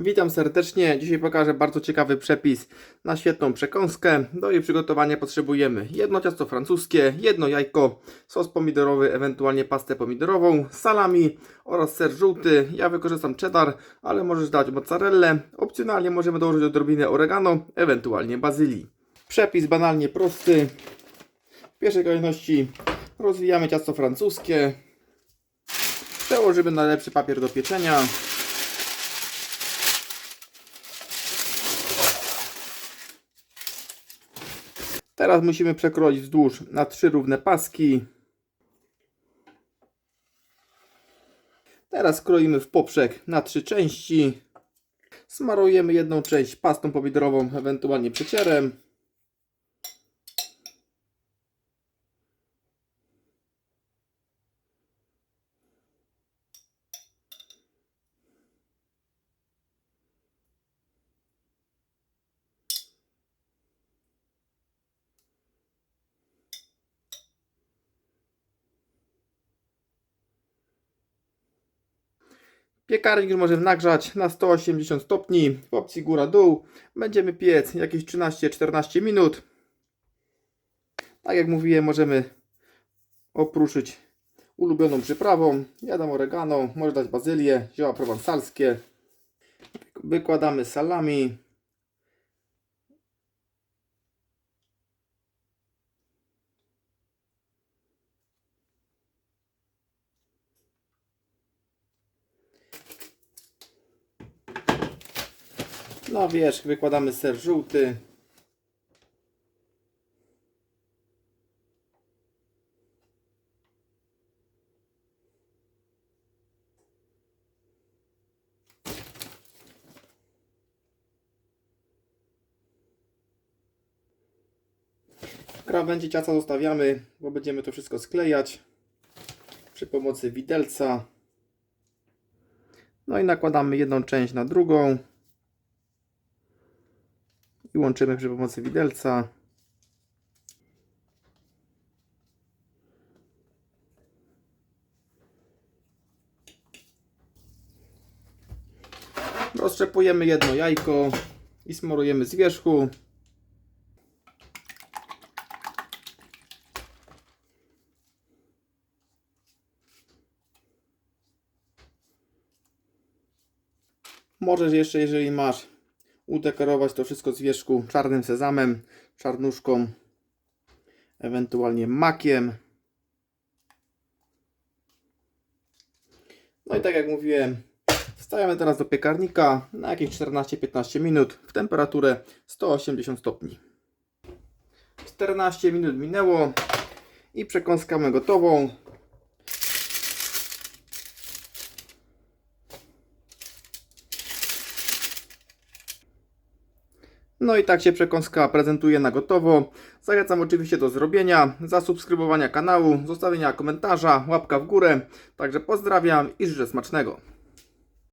Witam serdecznie. Dzisiaj pokażę bardzo ciekawy przepis na świetną przekąskę. Do jej przygotowania potrzebujemy jedno ciasto francuskie, jedno jajko, sos pomidorowy, ewentualnie pastę pomidorową, salami oraz ser żółty. Ja wykorzystam cheddar, ale możesz dać mozzarellę. Opcjonalnie możemy dołożyć odrobinę oregano, ewentualnie bazylii. Przepis banalnie prosty. W pierwszej kolejności rozwijamy ciasto francuskie. Przełożymy na lepszy papier do pieczenia. Teraz musimy przekroić wzdłuż na trzy równe paski. Teraz kroimy w poprzek na trzy części. Smarujemy jedną część pastą pomidorową, ewentualnie przecierem. Piekarnik już możemy nagrzać na 180 stopni w opcji góra-dół. Będziemy piec jakieś 13-14 minut. Tak jak mówiłem, możemy opruszyć ulubioną przyprawą. Ja dam oregano, może dać bazylię, zioła prowansalskie. Wykładamy salami. Na wierzch wykładamy ser żółty. Krawędzi ciasta zostawiamy, bo będziemy to wszystko sklejać przy pomocy widelca. No i nakładamy jedną część na drugą i łączymy przy pomocy widelca. Rozczepujemy jedno jajko i smarujemy z wierzchu. Możesz jeszcze, jeżeli masz udekorować to wszystko z wierzchu czarnym sezamem, czarnuszką, ewentualnie makiem. No i tak jak mówiłem, wstajemy teraz do piekarnika na jakieś 14-15 minut w temperaturę 180 stopni. 14 minut minęło i przekąska mamy gotową. No i tak się przekąska prezentuje na gotowo. Zachęcam oczywiście do zrobienia, zasubskrybowania kanału, zostawienia komentarza, łapka w górę. Także pozdrawiam i życzę smacznego.